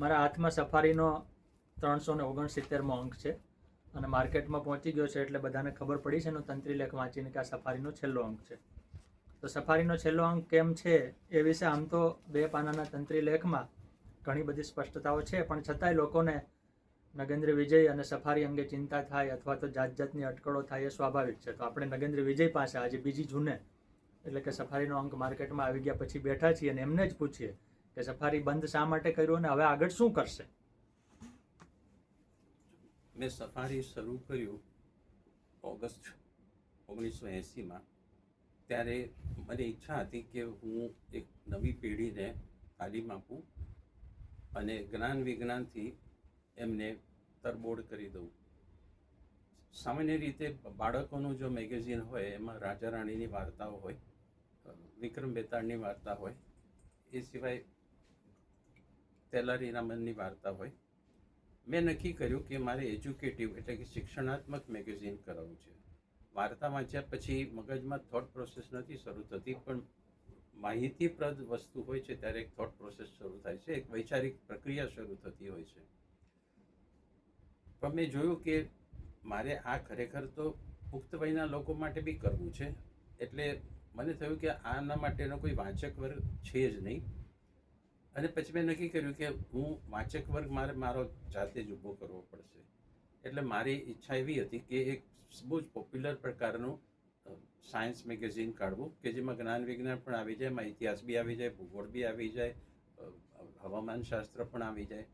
મારા હાથમાં સફારીનો ત્રણસો ને ઓગણસિત્તેરમો અંક છે અને માર્કેટમાં પહોંચી ગયો છે એટલે બધાને ખબર પડી છે એનો તંત્રી લેખ વાંચીને કે આ સફારીનો છેલ્લો અંક છે. તો સફારીનો છેલ્લો અંક કેમ છે એ વિશે આમ તો બે પાનાના તંત્રી લેખમાં ઘણી બધી સ્પષ્ટતાઓ છે, પણ છતાંય લોકોને નગેન્દ્ર વિજય અને સફારી અંગે ચિંતા થાય અથવા તો જાત જાતની અટકળો થાય એ સ્વાભાવિક છે. તો આપણે નગેન્દ્ર વિજય પાસે આજે બીજી જૂને, એટલે કે સફારીનો અંક માર્કેટમાં આવી ગયા પછી બેઠા છીએ અને એમને જ પૂછીએ કે સફારી બંધ શા માટે કર્યું અને હવે આગળ શું કરશે? મેં સફારી શરૂ કર્યું ઓગસ્ટ ઓગણીસો એંસીમાં. ત્યારે મને ઈચ્છા હતી કે હું એક નવી પેઢીને તાલીમ આપું અને જ્ઞાન વિજ્ઞાનથી એમને તરબોળ કરી દઉં. સામાન્ય રીતે બાળકોનું જો મેગેઝિન હોય, એમાં રાજા રાણીની વાર્તાઓ હોય વિક્રમ બેતાળની વાર્તા હોય, એ સિવાય તેલારી મનની વાર્તા હોય. મેં નક્કી કર્યું કે મારે એજ્યુકેટિવ એટલે કે શિક્ષણાત્મક મેગેઝિન કરાવવું છે. વાર્તા વાંચ્યા પછી મગજમાં થોટ પ્રોસેસ નથી શરૂ થતી, પણ માહિતીપ્રદ વસ્તુ હોય છે ત્યારે એક થોટ પ્રોસેસ શરૂ થાય છે, એક વૈચારિક પ્રક્રિયા શરૂ થતી હોય છે. પણ મેં જોયું કે મારે આ ખરેખર તો પુખ્ત વયના લોકો માટે બી કરવું છે. એટલે મને થયું કે આના માટેનો કોઈ વાંચક વર્ગ છે જ નહીં. અને પછી મેં નક્કી કર્યું કે હું વાંચક વર્ગ મારે મારો જાતે જ ઊભો કરવો પડશે. એટલે મારી ઈચ્છા એવી હતી કે એક બહુ જ પોપ્યુલર પ્રકારનું સાયન્સ મેગેઝિન કાઢવું કે જેમાં જ્ઞાન વિજ્ઞાન પણ આવી જાય, એમાં ઇતિહાસ બી આવી જાય, ભૂગોળ બી આવી જાય હવામાનશાસ્ત્ર હવામાન શાસ્ત્ર પણ આવી જાય.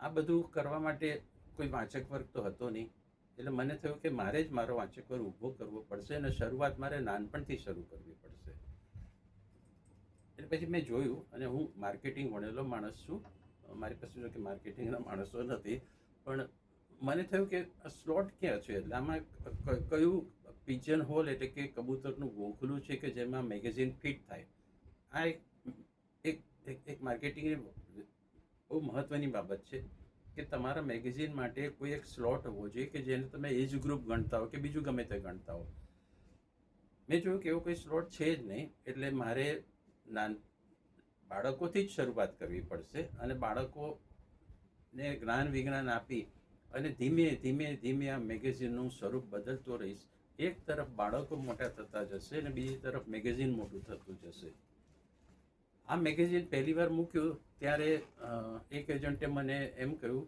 આ બધું કરવા માટે કોઈ વાંચક વર્ગ તો હતો નહીં. એટલે મને થયું કે મારે જ મારો વાંચક વર્ગ ઊભો કરવો પડશે અને શરૂઆત મારે નાનપણથી શરૂ કરવી પડશે. એટલે પછી મેં જોયું અને હું માર્કેટિંગ ભણેલો માણસ છું. મારી પાસે જો કે માર્કેટિંગના માણસો નથી, પણ મને થયું કે સ્લોટ ક્યાં છે? એટલે આમાં કયું પિજન હોલ એટલે કે કબૂતરનું ગોખલું છે કે જેમાં મેગેઝિન ફિટ થાય? આ એક એક એક માર્કેટિંગની બહુ મહત્ત્વની બાબત છે કે તમારા મેગેઝિન માટે કોઈ એક સ્લોટ હોવો જોઈએ કે જેને તમે એજ ગ્રુપ ગણતા હો કે બીજું ગમે તે ગણતા હો. મેં જોયું કે એવો કોઈ સ્લોટ છે જ નહીં, એટલે મારે નાન, બાળકોથી જ શરૂઆત કરવી પડશે અને બાળકોને જ્ઞાન વિજ્ઞાન આપી અને ધીમે ધીમે ધીમે આ મેગેઝિનનું સ્વરૂપ બદલતો રહીશ. એક તરફ બાળકો મોટા થતા જશે અને બીજી તરફ મેગેઝિન મોટું થતું જશે. આ મેગેઝિન પહેલી વાર મૂક્યું ત્યારે એક એજન્ટે મને એમ કહ્યું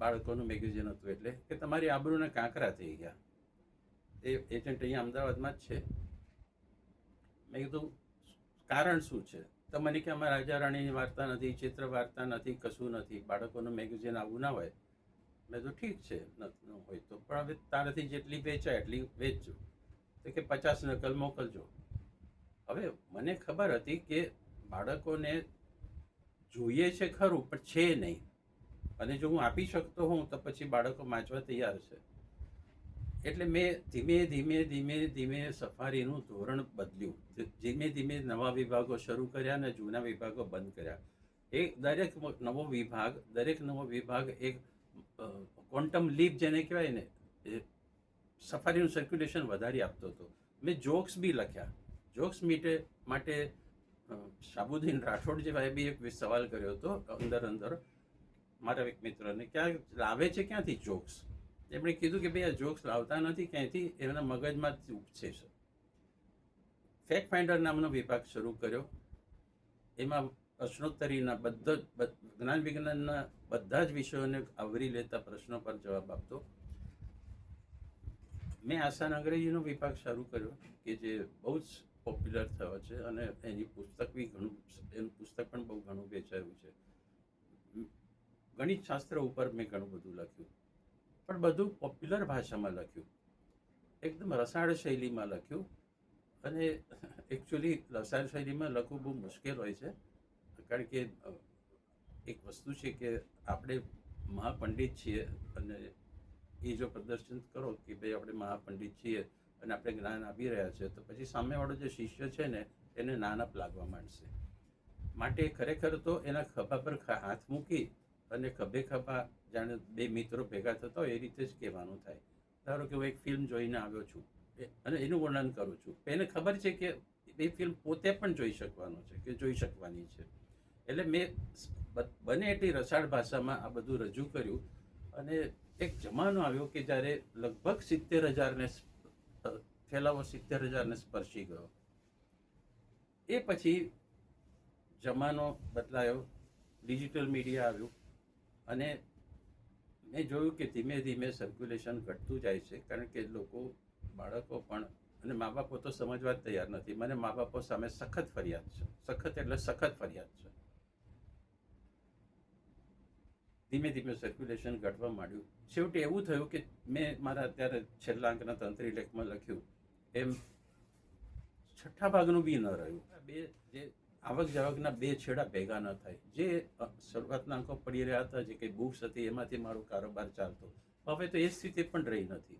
બાળકોનું મેગેઝિન હતું એટલે કે તમારી આબરૂના કાંકરા થઈ ગયા. એ એજન્ટ અહીંયા અમદાવાદમાં જ છે. મેં કીધું કારણ શું છે? તો મને કે આમાં રાજા રાણીની વાર્તા નથી, ચિત્ર વાર્તા નથી, કશું નથી, બાળકોનું મેગેઝિન આવું ના હોય. મેં તો ઠીક છે ન હોય તો, પણ હવે તારાથી જેટલી વેચાય, એટલી વેચજો. તો કે પચાસ નકલ મોકલજો. હવે મને ખબર હતી કે બાળકોને જોઈએ છે ખરું, પણ છે નહીં. અને જો હું આપી શકતો હોઉં, તો પછી બાળકો વાંચવા તૈયાર છે. એટલે મેં ધીમે ધીમે ધીમે ધીમે સફારીનું ધોરણ બદલ્યું. ધીમે ધીમે નવા વિભાગો શરૂ કર્યા અને જૂના વિભાગો બંધ કર્યા. એ દરેક નવો વિભાગ, દરેક નવો વિભાગ એક ક્વોન્ટમ લીપ જેને કહેવાય ને સફારીનું સર્ક્યુલેશન વધારી આપતો હતો. મેં જોક્સ બી લખ્યા. જોક્સ મીટે, માટે શાબુદ્દીન રાઠોડ જેવા બી એક સવાલ કર્યો હતો અંદર અંદર. મારા એક મિત્રને, ક્યાં લાવે છે, ક્યાંથી જોક્સ એમણે કીધું કે ભાઈ આ જોક્સ લાવતા નથી ક્યાંયથી? એમના મગજમાં જ ઉપજે છે. ફેક ફાઇન્ડર નામનો વિભાગ શરૂ કર્યો. એમાં પ્રશ્નોત્તરીના બધા જ્ઞાન વિજ્ઞાનના બધા જ વિષયોને આવરી લેતા પ્રશ્નો પર જવાબ આપતો. મેં આસાન અંગ્રેજીનો વિભાગ શરૂ કર્યો, કે જે બહુ જ પોપ્યુલર થયો છે અને એની પુસ્તક બી ઘણું, એનું પુસ્તક પણ બહુ ઘણું વેચાયું છે. ગણિત શાસ્ત્ર ઉપર મેં ઘણું બધું લખ્યું. પણ બધું પોપ્યુલર ભાષામાં લખ્યું. એકદમ રસાળ શૈલીમાં લખ્યું. અને એકચ્યુઅલી રસાળ શૈલીમાં લખવું બહુ મુશ્કેલ હોય છે. કારણ કે એક વસ્તુ છે કે આપણે મહાપંડિત છીએ અને એ જો પ્રદર્શન કરો કે ભાઈ આપણે મહાપંડિત છીએ અને આપણે જ્ઞાન આપી રહ્યા છીએ તો પછી સામેવાળો જે શિષ્ય છે ને, એને નાનપ લાગવા માંડશે. માટે ખરેખર તો એના ખભા પર હાથ મૂકી અને ખભે ખભા જાણે બે મિત્રો ભેગા થતા હોય એ રીતે જ કહેવાનું થાય. ધારો કે હું એક ફિલ્મ જોઈને આવ્યો છું અને એનું વર્ણન કરું છું. એને ખબર છે કે એ ફિલ્મ પોતે પણ જોઈ શકવાનો છે કે જોઈ શકવાની છે. એટલે મેં બને એટલી રસાળ ભાષામાં આ બધું રજૂ કર્યું અને એક જમાનો આવ્યો કે જ્યારે લગભગ સિત્તેર હજારને ફેલાવો સિત્તેર હજારને સ્પર્શી ગયો. એ પછી જમાનો બદલાયો, ડિજિટલ મીડિયા આવ્યું અને મેં જોયું કે ધીમે ધીમે સર્ક્યુલેશન ઘટતું જાય છે, કારણ કે લોકો, બાળકો પણ, અને મા બાપો તો સમજવા જ તૈયાર નથી. મને મા બાપો સામે સખત ફરિયાદ છે. સખત એટલે સખત ફરિયાદ છે. ધીમે ધીમે સર્ક્યુલેશન ઘટવા માંડ્યું. છેવટે એવું થયું કે મેં મારા અત્યારે છેલ્લા અંકના તંત્રી લેખમાં લખ્યું, એમ છઠ્ઠા ભાગનું બી ન રહ્યું. બે જે આવક જાવકના બે છેડા ભેગા ન થાય. જે શરૂઆતના અંકો પડી રહ્યા હતા, જે કંઈ બુક્સ હતી, એમાંથી મારો કારોબાર ચાલતો. હવે તો એ સ્થિતિ પણ રહી નથી.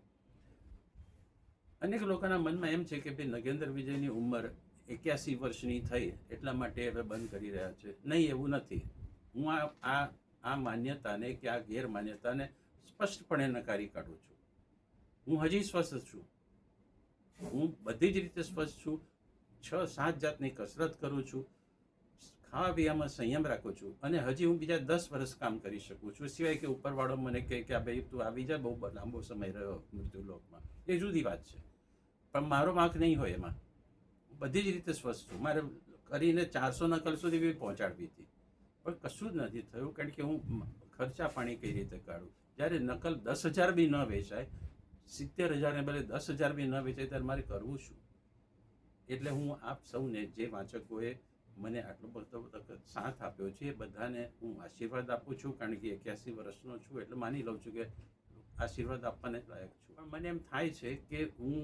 અનેક લોકોના મનમાં એમ છે કે ભાઈ નગેન્દ્ર વિજયની ઉંમર એક્યાસી વર્ષની થઈ, એટલા માટે હવે બંધ કરી રહ્યા છે. નહીં, એવું નથી. હું આ આ આ માન્યતાને કે આ ગેરમાન્યતાને સ્પષ્ટપણે નકારી કાઢું છું. હું હજી સ્વસ્થ છું. હું બધી જ રીતે સ્વસ્થ છું. છ, સાત જાતની કસરત કરું છું. ખાવા પીવામાં સંયમ રાખું છું અને હજી હું બીજા દસ વર્ષ કામ કરી શકું છું. સિવાય કે ઉપરવાળો મને કહે કે, આ ભાઈ, તું આવી જા, બહુ લાંબો સમય રહ્યો મૃત્યુ લોકમાં. એ જુદી વાત છે. પણ મારો વાંક નહીં હોય એમાં. બધી જ રીતે સ્વસ્થ છું. મારે કરીને ચારસો નકલ સુધી બી પહોંચાડવી હતી. પણ કશું જ નથી થયું, કારણ કે હું ખર્ચા પાણી કઈ રીતે કાઢું? જ્યારે નકલ દસ હજાર બી ન વેચાય, સિત્તેર હજારને બદલે દસ હજાર બી ન વેચાય, ત્યારે મારે કરવું શું? એટલે હું આપ સૌને, જે વાંચકોએ મને આટલો બધો સાથ આપ્યો છે બધાને હું આશીર્વાદ આપું છું, કારણ કે એક્યાસી વર્ષનો છું, એટલે માની લઉં છું કે આશીર્વાદ આપવાને લાયક છું. પણ મને એમ થાય છે કે હું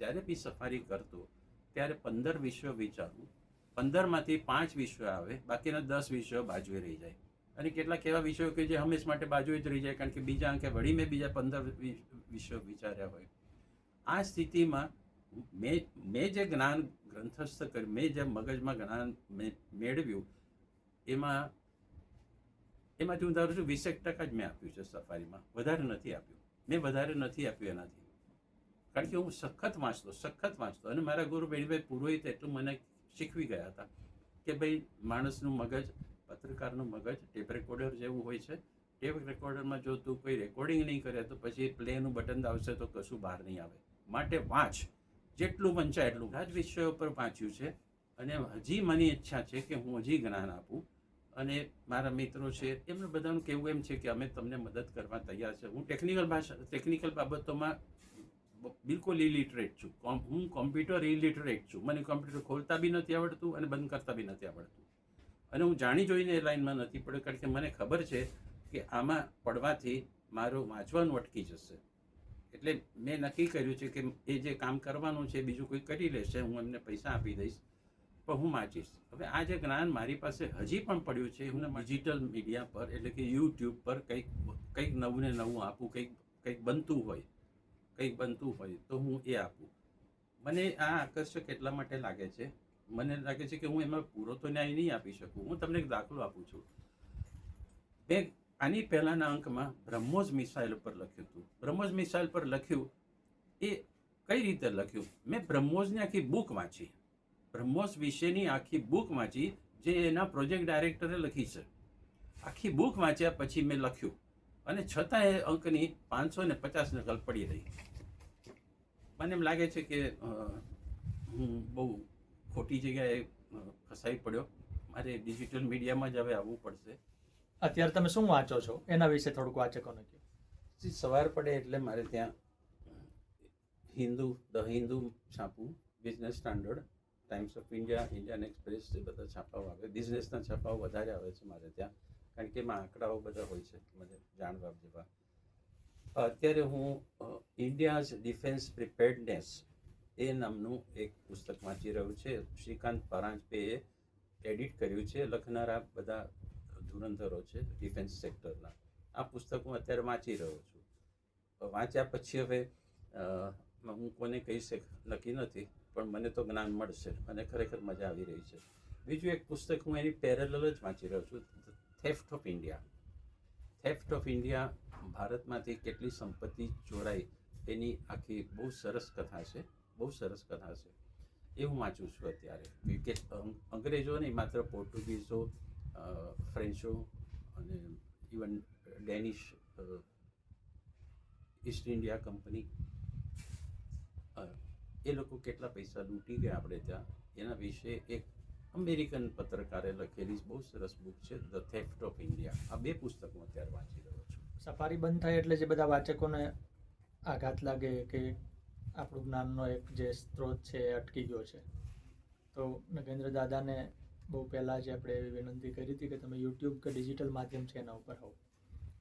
જ્યારે બી સફારી કરતો, ત્યારે પંદર વિશ્વ વિચારું, પંદરમાંથી પાંચ વિશ્વ આવે, બાકીના દસ વિશ્વ બાજુએ રહી જાય. અને કેટલાક એવા વિષયો કે જે હંમેશ માટે બાજુએ જ રહી જાય, કારણ કે બીજા અંકે વળી મેં બીજા પંદર વિશ્વ વિચાર્યા હોય. આ સ્થિતિમાં મેં મેં જે જ્ઞાન ગ્રંથસ્થ કર્યું, મેં જે મગજમાં જ્ઞાન મેં, મેળવ્યું, એમાં, એમાંથી હું ધારું છું વીસેક ટકા જ મેં આપ્યું છે સફારીમાં. વધારે નથી આપ્યું. મેં વધારે નથી આપ્યું એનાથી. કારણ કે હું સખત વાંચતો સખત વાંચતો. અને મારા ગુરુ બેડીભાઈ પુરોહિત એટલું મને શીખવી ગયા હતા કે ભાઈ, માણસનું મગજ, પત્રકારનું મગજ, ટેપ રેકોર્ડર જેવું હોય છે. ટેપ રેકોર્ડરમાં જો તું કોઈ રેકોર્ડિંગ નહીં કરે તો પછી પ્લેનું બટન આવશે તો કશું બહાર નહીં આવે. માટે વાંચ. જેટલું વંચાય એટલું. બધા જ વિષયો પર વાંચ્યું છે. અને હજી મને ઈચ્છા છે કે હું હજી જ્ઞાન આપું. અને મારા મિત્રો છે, એમને બધાનું કહેવું એમ છે કે અમે તમને મદદ કરવા તૈયાર છે. હું ટેકનિકલ ભાષા ટેકનિકલ બાબતોમાં બિલકુલ ઇલિટરેટ છું. હું કોમ્પ્યુટર ઇલિટરેટ છું. મને કોમ્પ્યુટર ખોલતા બી નથી આવડતું અને બંધ કરતા બી નથી આવડતું. અને હું જાણી જોઈને એ લાઈનમાં નથી પડ્યો, કારણ કે મને ખબર છે કે આમાં પડવાથી મારું વાંચવાનું અટકી જશે. એટલે મેં નક્કી કર્યું છે કે એ જે કામ કરવાનું છે બીજું કોઈ કરી લેશે હું એમને પૈસા આપી દઈશ પણ હું વાંચીશ હવે આ જે જ્ઞાન મારી પાસે હજી પણ પડ્યું છે હું ડિજિટલ મીડિયા પર એટલે કે યુટ્યુબ પર કંઈક કંઈક નવું ને નવું આપું કંઈક કંઈક બનતું હોય કંઈક બનતું હોય તો હું એ આપું. મને આ આકર્ષક એટલા માટે લાગે છે મને લાગે છે કે હું એમાં પૂરો તો ન્યાય નહીં આપી શકું હું તમને એક દાખલો આપું છું. મેં આની પહેલાના અંકમાં બ્રહ્મોઝ મિસાઇલ ઉપર લખ્યું હતું. બ્રહ્મોઝ મિસાઇલ પર લખ્યું એ કઈ રીતે લખ્યું? મેં બ્રહ્મોઝની આખી બુક વાંચી. બ્રહ્મોસ વિશેની આખી બુક વાંચી, જે એના પ્રોજેક્ટ ડાયરેક્ટરે લખી છે. આખી બુક વાંચ્યા પછી મેં લખ્યું. અને છતાં એ અંકની પાંચસો ને પચાસ નકલ પડી રહી. મને એમ લાગે છે કે હું બહુ ખોટી જગ્યાએ ફસાઈ પડ્યો. મારે ડિજિટલ મીડિયામાં જ હવે આવવું પડશે. અત્યારે તમે શું વાંચો છો? એના વિશે થોડુંક વાચકોને કહો. સવાર પડે એટલે મારે ત્યાં Hindu, the Hindu છાપું, Business Standard Times of India, Indian Express જે બધા છાપાઓ આવે. બિઝનેસના છાપાઓ વધારે આવે છે મારે ત્યાં. કારણ કે એમાં આંકડાઓ બધા હોય છે, મને જાણવા જેવા. અત્યારે હું ઇન્ડિયાઝ ડિફેન્સ પ્રિપેર્ડનેસ એ નામનું એક પુસ્તક વાંચી રહ્યું છે. શ્રીકાંત પરાંજપેએ એડિટ કર્યું છે. લખનારા બધા ધુરંધરો છે ડિફેન્સ સેક્ટરના આ પુસ્તક હું અત્યારે વાંચી રહ્યો છું. વાંચ્યા પછી હવે હું કોને કહી શક, નક્કી નથી, પણ મને તો જ્ઞાન મળશે. અને ખરેખર મજા આવી રહી છે. બીજું એક પુસ્તક હું એની પેરેલલ જ વાંચી રહ્યો છું theft of India theft of India ભારતમાંથી કેટલી સંપત્તિ ચોરાઈ, એની આખી બહુ સરસ કથા છે, બહુ સરસ કથા છે. એ હું વાંચું છું અત્યારે. કે અંગ્રેજો નહીં માત્ર પોર્ટુગીઝો ફ્રેન્ચો અને even Danish East India company. એ લોકો કેટલા પૈસા લૂંટી ગયા આપણે ત્યાં? એના વિશે એક અમેરિકન પત્રકારે લખેલી બહુ સરસ બુક છે ધ થેફ્ટ ઓફ ઇન્ડિયા આ બે પુસ્તક હું અત્યારે વાંચી રહ્યો છું. સફારી બંધ થાય એટલે જે બધા વાચકોને આઘાત લાગે કે આપણું જ્ઞાનનો એક જે સ્ત્રોત છે એ અટકી ગયો છે. તો નગેન્દ્ર દાદાને બહુ પહેલાં જ આપણે એવી વિનંતી કરી હતી કે તમે યુટ્યુબ કે ડિજિટલ માધ્યમ છે એના ઉપર હોવ.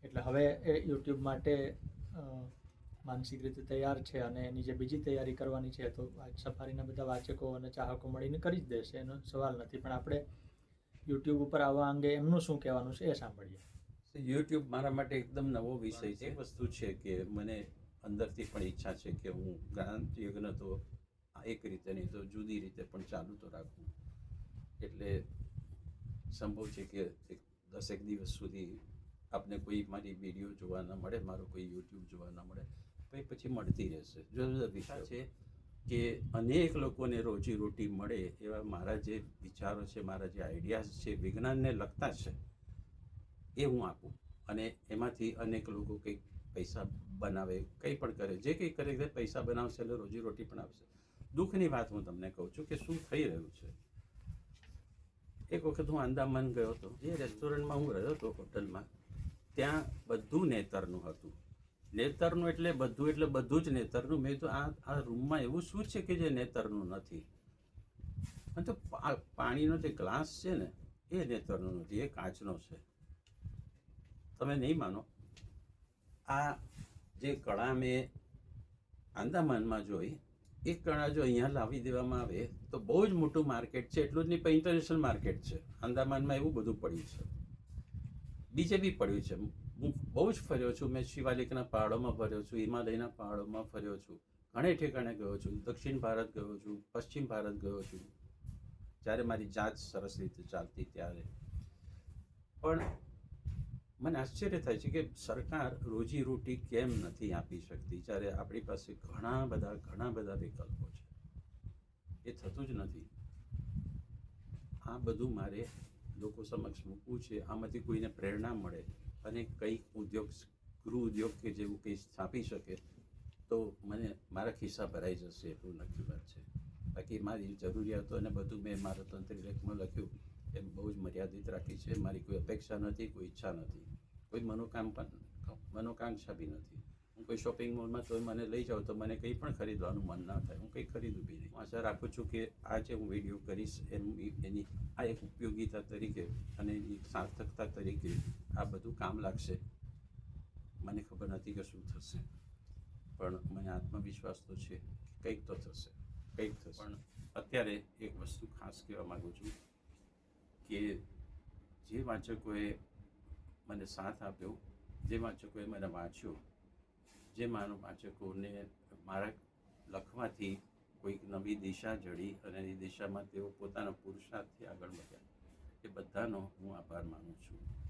એટલે હવે એ યુટ્યુબ માટે માનસિક રીતે તૈયાર છે અને એની જે બીજી તૈયારી કરવાની છે, તો સફારીના બધા વાચકો અને ચાહકો મળીને કરી જ દેશે, એનો સવાલ નથી. પણ આપણે યુટ્યુબ ઉપર આવવા અંગે એમનું શું કહેવાનું છે એ સાંભળીએ. યુટ્યુબ મારા માટે એકદમ નવો વિષય છે. વસ્તુ છે કે મને અંદરથી પણ ઈચ્છા છે કે હું જ્ઞાન યજ્ઞ તો એક રીતે નહીં તો જુદી રીતે પણ ચાલુ તો રાખું. એટલે સંભવ છે કે એક દસેક દિવસ સુધી આપને કોઈ મારી વીડિયો જોવા ન મળે મારો કોઈ યુટ્યુબ જોવા ન મળે પછી પછી મળતી રહેશે. જુદા જુદા વિષય છે કે અનેક લોકોને રોજી રોટી મળે એવા મારા જે વિચારો છે મારા જે આઈડિયાઝ છે વિજ્ઞાનને લગતા છે એ હું આપું. અને એમાંથી અનેક લોકો કંઈક પૈસા બનાવે કંઈ પણ કરે જે કંઈ કરે પૈસા બનાવશે એટલે રોજી રોટી પણ આવશે. દુઃખની વાત હું તમને કહું છું કે શું થઈ રહ્યું છે? એક વખત હું આંદામાન ગયો હતો. જે રેસ્ટોરન્ટમાં હું રહ્યો હતો હોટલમાં, ત્યાં બધું નેતરનું હતું. નેતરનું એટલે બધું એટલે બધું જ નેતરનું. મેં તો આ આ રૂમમાં એવું શું છે કે જે નેતરનું નથી? અને તો પાણીનો જે ગ્લાસ છે ને, એ નેતરનો નથી, એ કાચનો છે. તમે નહીં માનો. આ જે કળા મેં આંદામાનમાં જોઈ એક કણા જો અહીંયા લાવી દેવામાં આવે, તો બહુ જ મોટું માર્કેટ છે. એટલું જ નહીં, પણ ઇન્ટરનેશનલ માર્કેટ છે. આંદામાનમાં એવું બધું પડ્યું છે. બીજે બી પડ્યું છે. હું બહુ જ ફર્યો છું. મેં શિવાલિકના પહાડોમાં ફર્યો છું, હિમાલયના પહાડોમાં ફર્યો છું. ઘણે ઠેકાણે ગયો છું. દક્ષિણ ભારત ગયો છું, પશ્ચિમ ભારત ગયો છું. જ્યારે મારી જાત સરસ રીતે ચાલતી ત્યારે. પણ મને આશ્ચર્ય થાય છે કે સરકાર રોજી રોટી કેમ નથી આપી શકતી, જ્યારે આપણી પાસે ઘણા બધા ઘણા બધા વિકલ્પો છે. એ થતું જ નથી. આ બધું મારે લોકો સમક્ષ મૂકવું છે. આમાંથી કોઈને પ્રેરણા મળે અને કંઈક ઉદ્યોગ, ગૃહ ઉદ્યોગ કે જેવું કંઈ સ્થાપી શકે, તો મને મારા ખિસ્સા ભરાઈ જશે એવું નક્કી વાત છે. બાકી મારી જરૂરિયાતો અને બધું મેં મારા તંત્રી લેખમાં લખ્યું. એમ બહુ જ મર્યાદિત રાખી છે. મારી કોઈ અપેક્ષા નથી, કોઈ ઈચ્છા નથી. કોઈ મનોકામ મનોકાંક્ષા બી નથી. હું કોઈ શોપિંગ મોલમાં તો મને લઈ જાઉં તો મને કંઈ પણ ખરીદવાનું મન ના થાય. હું કંઈ ખરીદું બી નહીં. હું આશા રાખું છું કે આ જે હું વીડિયો કરીશ એમ એની, આ એક ઉપયોગિતા તરીકે અને એની સાર્થકતા તરીકે આ બધું કામ લાગશે. મને ખબર નથી કે શું થશે. પણ મને આત્મવિશ્વાસ તો છે કંઈક તો થશે. કંઈક થશે. પણ અત્યારે એક વસ્તુ ખાસ કહેવા માગું છું. કે જે વાચકોએ મને સાથ આપ્યો, જે વાચકોએ મને વાંચ્યો, જે મારા વાચકોને મારા લખવાથી કોઈક નવી દિશા જડી અને એ દિશામાં તેઓ પોતાના પુરુષાર્થથી આગળ વધ્યા. એ બધાનો હું આભાર માનું છું.